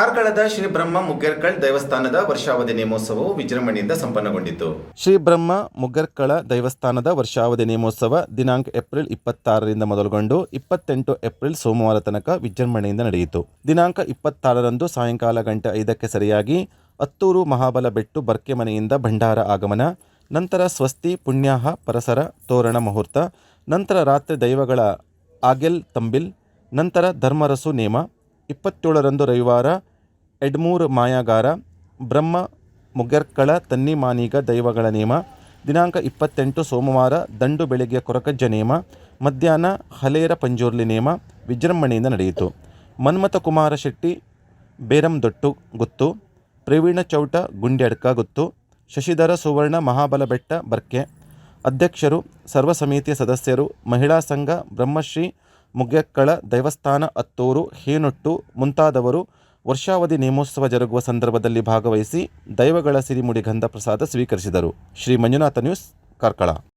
ಕಾರ್ಕಳದ ಶ್ರೀ ಬ್ರಹ್ಮ ಮುಗ್ಗರ್ಕಳ್ ದೇವಸ್ಥಾನದ ವರ್ಷಾವಧಿ ನೇಮೋತ್ಸವವು ವಿಜೃಂಭಣೆಯಿಂದ ಸಂಪನ್ನಗೊಂಡಿತು. ಶ್ರೀ ಬ್ರಹ್ಮ ಮುಗ್ಗರ್ಕಳ ದೇವಸ್ಥಾನದ ವರ್ಷಾವಧಿ ನೇಮೋತ್ಸವ ದಿನಾಂಕ ಏಪ್ರಿಲ್ ಇಪ್ಪತ್ತಾರರಿಂದ ಮೊದಲುಗೊಂಡು ಇಪ್ಪತ್ತೆಂಟು ಏಪ್ರಿಲ್ ಸೋಮವಾರ ತನಕ ವಿಜೃಂಭಣೆಯಿಂದ ನಡೆಯಿತು. ದಿನಾಂಕ ಇಪ್ಪತ್ತಾರರಂದು ಸಾಯಂಕಾಲ ಗಂಟೆ ಐದಕ್ಕೆ ಸರಿಯಾಗಿ ಅತ್ತೂರು ಮಹಾಬಲ ಬೆಟ್ಟು ಬರ್ಕೆ ಮನೆಯಿಂದ ಭಂಡಾರ ಆಗಮನ, ನಂತರ ಸ್ವಸ್ತಿ, ಪುಣ್ಯಾಹ, ಪರಸರ, ತೋರಣ ಮುಹೂರ್ತ, ನಂತರ ರಾತ್ರಿ ದೈವಗಳ ಆಗೆಲ್ ತಂಬಿಲ್, ನಂತರ ಧರ್ಮರಸು ನೇಮ, ಇಪ್ಪತ್ತೇಳರಂದು ರವಿವಾರ ಎಡ್ಮೂರ್ ಮಾಯಾಗಾರ, ಬ್ರಹ್ಮ ಮುಗ್ಗರ್ಕಳ ತನ್ನಿಮಾನೀಗ ದೈವಗಳ ನೇಮ, ದಿನಾಂಕ ಇಪ್ಪತ್ತೆಂಟು ಸೋಮವಾರ, ದಂಡು ಬೆಳಗ್ಗೆ ಕೊರಕಜ್ಜ ನೇಮ, ಮಧ್ಯಾಹ್ನ ಹಲೇರ ಪಂಜೋರ್ಲಿ ನೇಮ, ವಿಜೃಂಭಣೆಯಿಂದ ನಡೆಯಿತು. ಮನ್ಮಥ ಕುಮಾರ ಶೆಟ್ಟಿ, ಬೇರಂದೊಟ್ಟು ಗೊತ್ತು, ಪ್ರವೀಣ ಚೌಟ ಗುಂಡ್ಯಡ್ಕ ಗೊತ್ತು, ಶಶಿಧರ ಸುವರ್ಣ ಮಹಾಬಲ ಬೆಟ್ಟ ಬರ್ಕೆ, ಅಧ್ಯಕ್ಷರು ಸರ್ವ ಸಮಿತಿಯ ಸದಸ್ಯರು, ಮಹಿಳಾ ಸಂಘ, ಬ್ರಹ್ಮಶ್ರೀ ಮುಗ್ಯಕ್ಕಳ ದೇವಸ್ಥಾನ ಅತ್ತೂರು, ಹೇನೊಟ್ಟು ಮುಂತಾದವರು ವರ್ಷಾವಧಿ ನೇಮೋತ್ಸವ ಜರುಗುವ ಸಂದರ್ಭದಲ್ಲಿ ಭಾಗವಹಿಸಿ ದೈವಗಳ ಸಿರಿಮುಡಿ ಗಂಧ ಪ್ರಸಾದ ಸ್ವೀಕರಿಸಿದರು. ಶ್ರೀ ಮಂಜುನಾಥ ನ್ಯೂಸ್ ಕಾರ್ಕಳ.